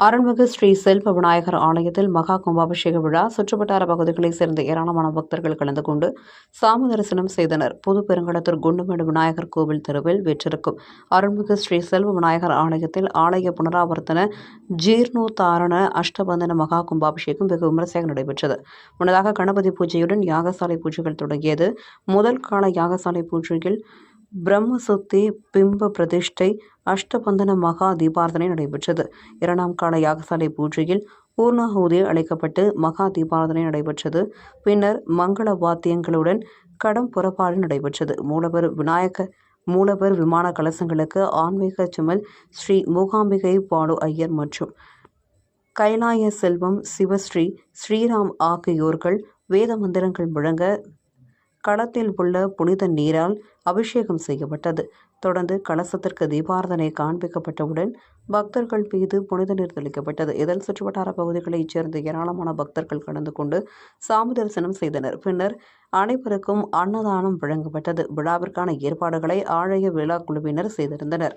அருள்மிகு ஸ்ரீ செல்வ விநாயகர் ஆலயத்தில் மகா கும்பாபிஷேக விழா சுற்றுவட்டார பகுதிகளைச் சேர்ந்த ஏராளமான பக்தர்கள் கலந்து கொண்டு சாமி தரிசனம் செய்தனர். புது பெருங்களத்தூர் குண்டுமேடு விநாயகர் கோவில் தெருவில் வீற்றிருக்கும் அருள்மிகு ஸ்ரீ செல்வ விநாயகர் ஆலயத்தில் ஆலய புனராவர்த்தன ஜீர்ணோத்தாரண அஷ்டபந்தன மகா கும்பாபிஷேகம் வெகு விமரிசையாக நடைபெற்றது. முன்னதாக கணபதி பூஜையுடன் யாகசாலை பூஜைகள் தொடங்கியது. முதல் கால யாகசாலை பூஜையில் பிரம்மசுத்தி பிம்ப பிரதிஷ்டை அஷ்டபந்தன மகா தீபாரதனை நடைபெற்றது. இரண்டாம் கால யாகசாலை பூஜையில் பூர்ணாகூதி அளிக்கப்பட்டு மகா தீபாரதனை நடைபெற்றது. பின்னர் மங்கள வாத்தியங்களுடன் கடம் புறப்பாடு நடைபெற்றது. மூலவர் விநாயக மூலவர் விமான கலசங்களுக்கு ஆன்மீக சுமல் ஸ்ரீ மூகாம்பிகை பாடு ஐயர் மற்றும் கைலாய செல்வம் சிவஸ்ரீ ஸ்ரீராம் ஆகியோர்கள் வேத மந்திரங்கள் முழங்க களத்தில் உள்ள புனித நீரால் அபிஷேகம் செய்யப்பட்டது. தொடர்ந்து கலசத்திற்கு தீபாரதனை காண்பிக்கப்பட்டவுடன் பக்தர்கள் மீது புனித நீர் தெளிக்கப்பட்டது. இதில் சுற்றுவட்டார பகுதிகளைச் சேர்ந்த ஏராளமான பக்தர்கள் கலந்து கொண்டு சாமி தரிசனம் செய்தனர். பின்னர் அனைவருக்கும் அன்னதானம் வழங்கப்பட்டது. விழாவிற்கான ஏற்பாடுகளை ஆலய விழா குழுவினர் செய்திருந்தனர்.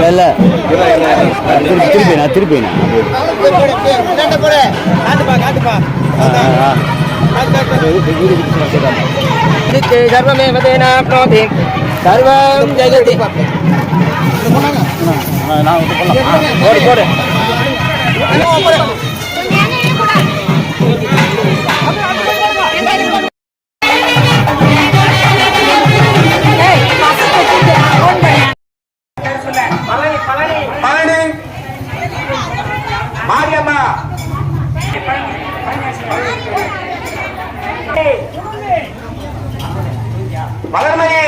இல்ல திருப்பிண்ணா திருப்பிண்ணா சர்வமேவ தேனா பிரணோதி சர்வம் ஜெயதி. நான் போடு போடு. மாரியம்மா. வளர்மதி.